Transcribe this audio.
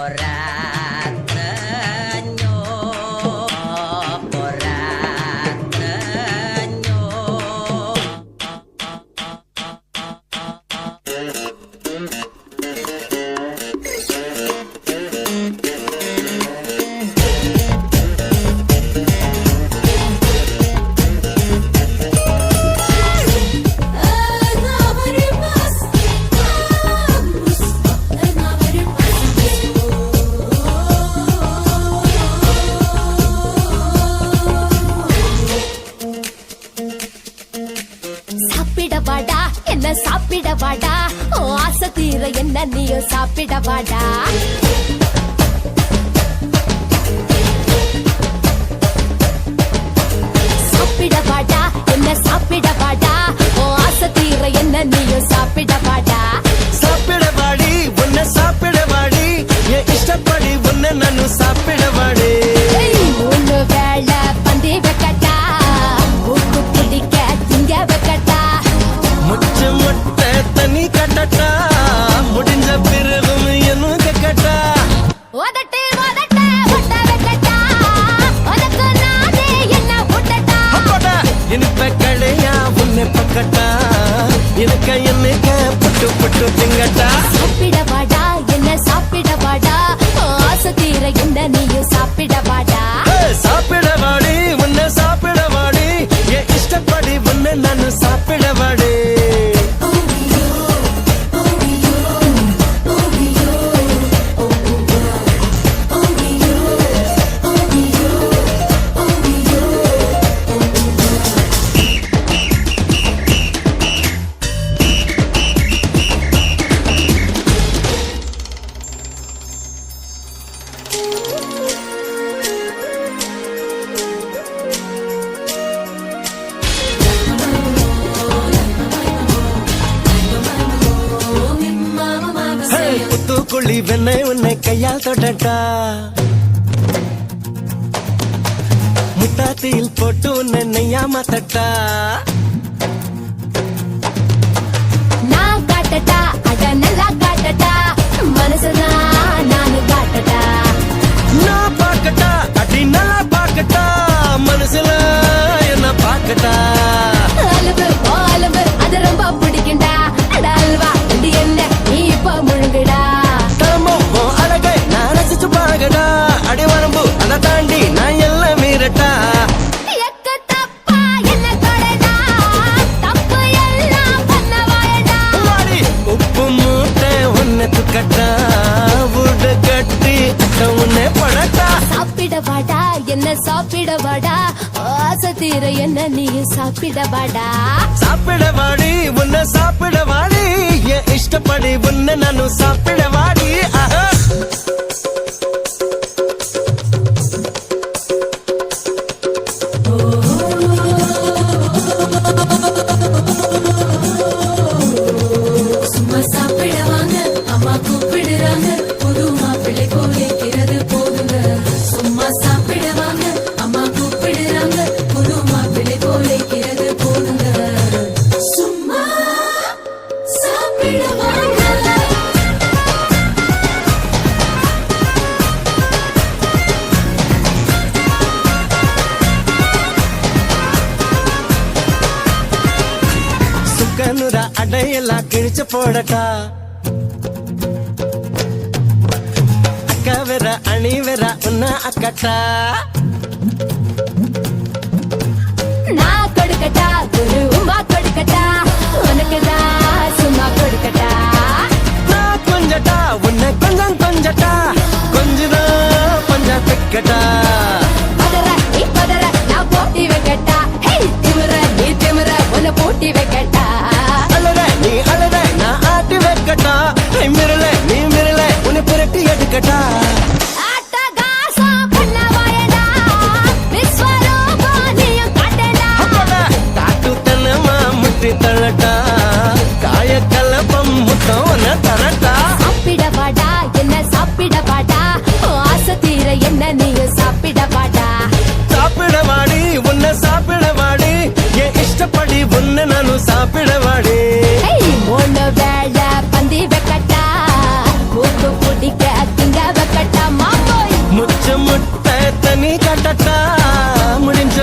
சாப்பிட வாடா? ஓ ஆசை தீர என்ன நீயும் சாப்பிட வாடா? சாப்பிட வாடா? என்ன சாப்பிட வாடா? ஓ ஆசை தீர என்ன நீயும் சாப்பிட வாடா? சாப்பிட சாப்பிடவாடி உன்னை சாப்பிடவாடி என் இஷ்டப்படி உன்னை நானும் சாப்பிட வாடி. இனிப்ப உன்னை பக்கட்டா இருக்க என்னைக்க புட்டு புட்டு திங்கட்டா? சாப்பிட வாடா என்ன சாப்பிட வாடா? ஆசை தீர என்ன நீயும் சாப்பிட வாடா? புத்துக்குழி வெண்ணை உன்னை கையால் தொடட்டா. முட்டாத்தியில் போட்டு உன்னை நெய்யாம தட்டா. என்ன சாப்பிட வாடா ஆசை தீர என்ன நீ சாப்பிட வாடா சாப்பிடவாடி உன்னை சாப்பிடவாடி. என் இஷ்டப்படி உன்னை ನಾನು சாப்பிடவாடி. ஆஹா. சுக்கனுர அடையெல்லாம் கிழிச்சு போடட்டா? அக்கா வேற அணி வேற உன்ன அக்கட்டா நான் கொடுக்கட்டா ஒரு உமா கொடுக்கட்டா உனக்குதான் சும்மா கொடுக்கட்டா? நான் கொஞ்சட்டா உன்னை கொஞ்சம் கொஞ்சட்டா கொஞ்சதான் கொஞ்சம் பிக்கட்டா முட்டை தனி கட்டட்டா முடிஞ்ச